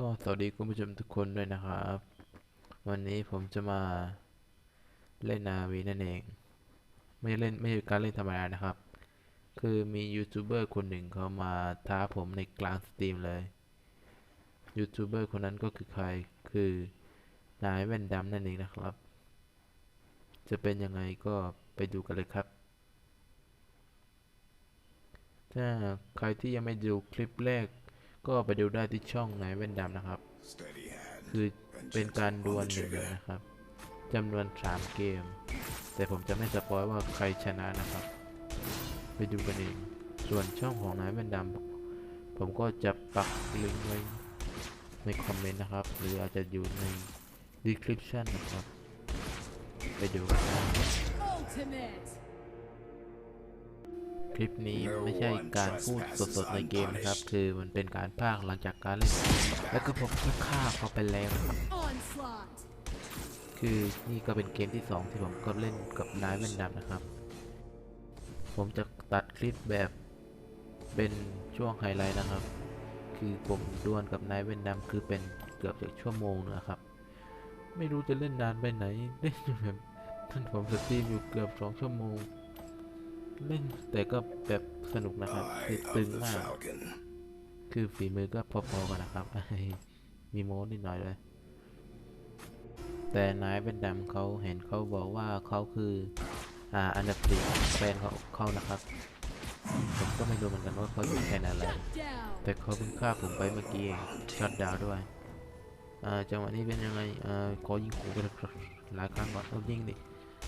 ก็สวัสดีคุณผู้ชมทุกคนด้วยนะครับ วันนี้ผมจะมาเล่นนาวีนั่นเอง ไม่เล่นไม่ใช่การเล่นธรรมดานะครับ คือมียูทูบเบอร์คนหนึ่งเขามาท้าผมในกลางสตรีมเลยยูทูบเบอร์คนนั้นก็คือใครคือนายแว่นดำนั่นเองนะครับ จะเป็นยังไงก็ไปดูกันเลยครับถ้าใครที่ยังไม่ดูคลิปแรก ก็ไปดูได้ที่ช่องนายแว่นดำนะครับ Steady hand คือเป็นการดวล on ห the นึ่ง trigger นะครับจำนวนสามเกม แต่ผมจะไม่สปอยว่าใครชนะนะครับ ไปดูกันเอง ส่วนช่องของนายแว่นดำผมก็จะปักลิงก์ไว้ในคอมเมนต์นะครับ หรืออาจจะอยู่ใน description นะครับ ไปดูกันได้ Ultimate! คลิปนี้ไม่ใช่การพูดสดๆในเกมนะครับ คือมันเป็นการพากหลังจากการเล่น แล้วก็ผมก็ฆ่าเขาไปแล้วนะครับคือนี่ก็เป็นเกมที่ 2 ที่ผมก็เล่นกับนายแว่นดำนะครับ ผมจะตัดคลิปแบบเป็นช่วงไฮไลท์นะครับ คือผมดวลกับนายแว่นดำคือเป็นเกือบจะชั่วโมงนะครับ ไม่รู้จะเล่นนานไปไหนเล่นแบบท่านผมสตรีมอยู่เกือบสองชั่วโมง เล่นแต่ก็แบบสนุกนะครับคือ Eye ตึง of the มาก Falcon. คือฝีมือก็พอๆกันนะครับ มีโม้นิดหน่อยเลย แต่นายเป็นดำเขาเห็นเขาบอกว่าเขาคืออ่าอันดับสี่แฟนเขาเขานะครับ ผมก็ไม่รู้เหมือนกันว่าเขาอยู่แค่ไหนอะไร Shut down! แต่เขาเพิ่งฆ่าผมไปเมื่อกี้เองช็อตดาวน์ด้วยอ่าจังหวะนี้เป็นยังไงอ่าขอยิงขู่ไปหลายครั้งก่อนเอายิงดิ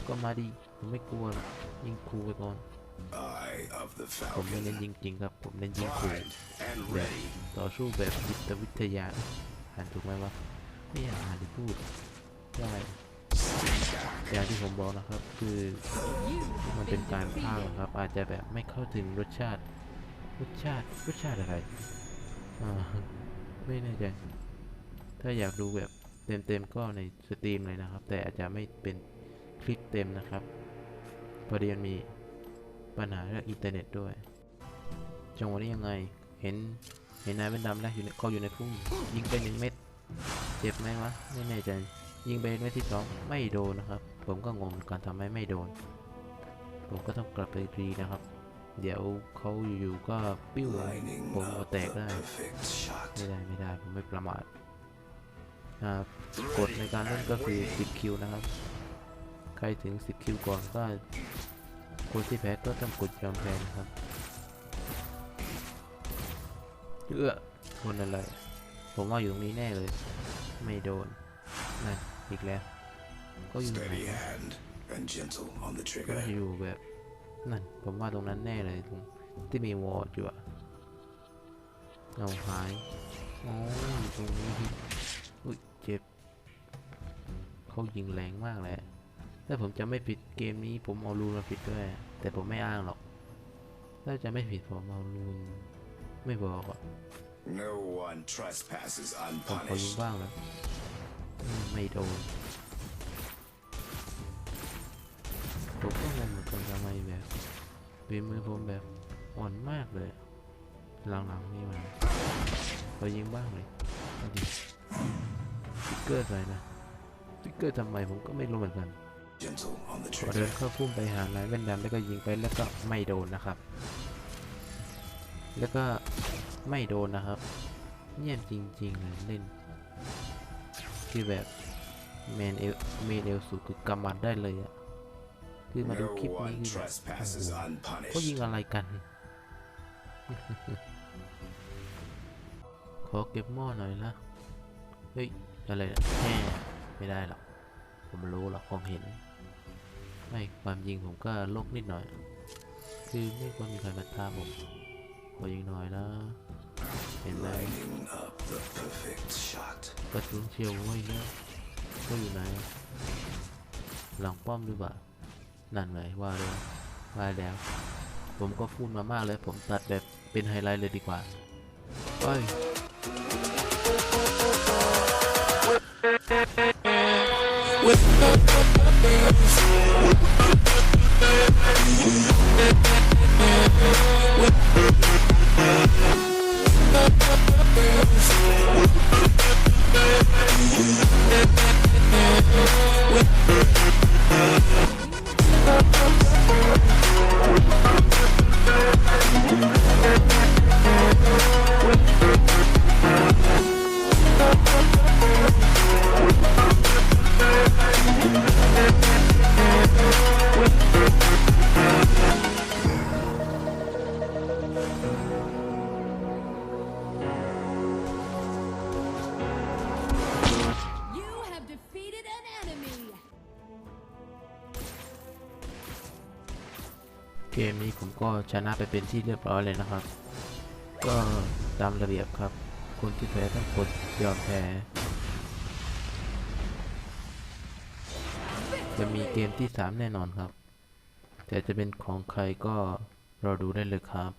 ก็มาดิผมไม่กลัวรยิงขู่ไปก่อนผมไม่เล่นยิงจริงครับ ผมเล่นยิงขู่ Primed and แบบต่อสู้แบบจิตวิทยาอ่านถูกไหมวะไม่อยากอ่านหรือพูดได้อย่างที่ผมบอกนะครับ คือมันเป็นการพากย์ defeated! นะครับ อาจจะแบบไม่เข้าถึงรสชาติ รสชาติรสชาติอะไรอ่าไม่แน่ใจถ้าอยากดูแบบเต็มๆก็ในสตรีมเลยนะครับ แต่อาจจะไม่เป็น คลิปเต็มนะครับพอดีมันมีปัญหาเรื่องอินเทอร์เน็ตด้วย จังหวะนี้ยังไง เห็น เห็นนายเป็นดำแล้วอยู่ในเขาอยู่ในพุ่ม ยิงไปหนึ่งเม็ด เจ็บไหมวะ ไม่แน่ใจ ยิงไปเม็ดที่สองไม่โดนนะครับ ผมก็งงเหมือนกันทำไมไม่โดน ผมก็ต้องกลับไปรีนะครับ เดี๋ยวเขาอยู่ๆก็ปิ้วผมหัว up แตกได้ ไม่ได้ไม่ได้ผมไม่ประมาทกฎในการเล่นก็คือ10คิวนะครับ ใครถึง 10 คิวก่อนก็คนที่แพ้ก็ต้องกดยอมแพ้นะครับเอื้อคนอะไร ผมว่าอยู่ตรงนี้แน่เลย ไม่โดนนั่นอีกแล้ว ก็อยู่ไหน Steady วะ hand and gentle on the ก็ trigger. อยู่แบบนั่นผมว่าตรงนั้นแน่เลยตรงที่มีวอลอยู่อะเงาหายอ๋ออยู่ตรงนี้อุ้ยเจ็บ เขายิงแรงมากเลย ถ้าผมจะไม่ผิดเกมนี้ผมเอารูนมาผิดด้วย แต่ผมไม่อ้างหรอก ถ้าจะไม่ผิดผมเอารูนไม่บอกอะ No one trespasses ผมขอยิง unpunished. บ้างนะอืมไม่โดนผมก็งงเหมือนกันทำไมแบบฝีมือผมแบบอ่อนมากเลยหลังๆนี่มาขอยิงบ้างเลยเอาดิสติ๊กเกอร์ใส่นะสติ๊กเกอร์ทำไมผมก็ไม่รู้เหมือนกัน Gentle on the พอเดิน trigger. เข้าพุ่มไปหานายแว่นดำแล้วก็ยิงไปแล้วก็ไม่โดนนะครับ แล้วก็ไม่โดนนะครับ เงียบจริงๆเลยเล่นคือแบบเมนเอลเมนเอลสูคือกำมัดได้เลยอะคือมาดู No คลิปนี้ one คือแบบ trespasses เขายิง unpunished. อะไรกัน ขอเก็บหม้อหน่อยละเฮ้ยอะไรนะแม่ไม่ได้หรอก ผมรู้หรอกผมเห็น ไม่ความจริงผมก็โลกนิดหน่อย คือไม่ควรมีใครมาท้าผมขอยิงหน่อยนะเห็นไหมกระสุนเชียวไว้แล้วก็อยู่ไหนหลังป้อมหรือเปล่านั่นไงว่าเลยว่าแล้ว ผมก็พูดมามากเลย ผมตัดแบบเป็นไฮไลท์เลยดีกว่าเอ้ย We'll Thank you. กมนี้ผมก็ชนะไปเป็นที่เรียบร้อยเลยนะครับ ก็ตามระเบียบครับ คนที่แพ้ต้องกดยอมแพ้ จะมีเกมที่ 3 แน่นอนครับ แต่จะเป็นของใครก็รอดูได้เลยครับ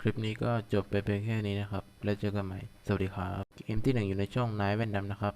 คลิปนี้ก็จบไปเพียงแค่นี้นะครับ แล้วเจอกันใหม่ สวัสดีครับ เกมที่หนึ่งอยู่ในช่องนายแว่นดำนะครับ